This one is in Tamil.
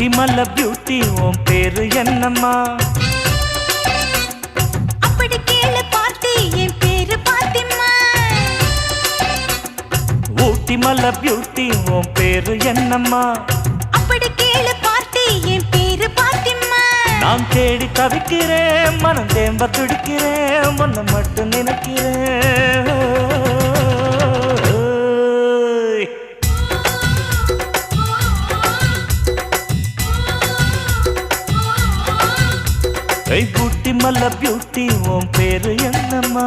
ஊட்டி மல்ல பியூட்டி உன் பேரு என்னம்மா? மல்ல பியூட்டி உன் பேரு என்னம்மா? அப்படி கேளு பார்த்தி என் பேரு பாத்திமா நான் தேடி தவிக்கிறேன் மனம் தேம்ப துடிக்கிறேன் உன்னை மட்டும் நினைக்கிறேன். ஏய் பூட்டி மல்ல பியூட்டி உன் பேரு என்னம்மா?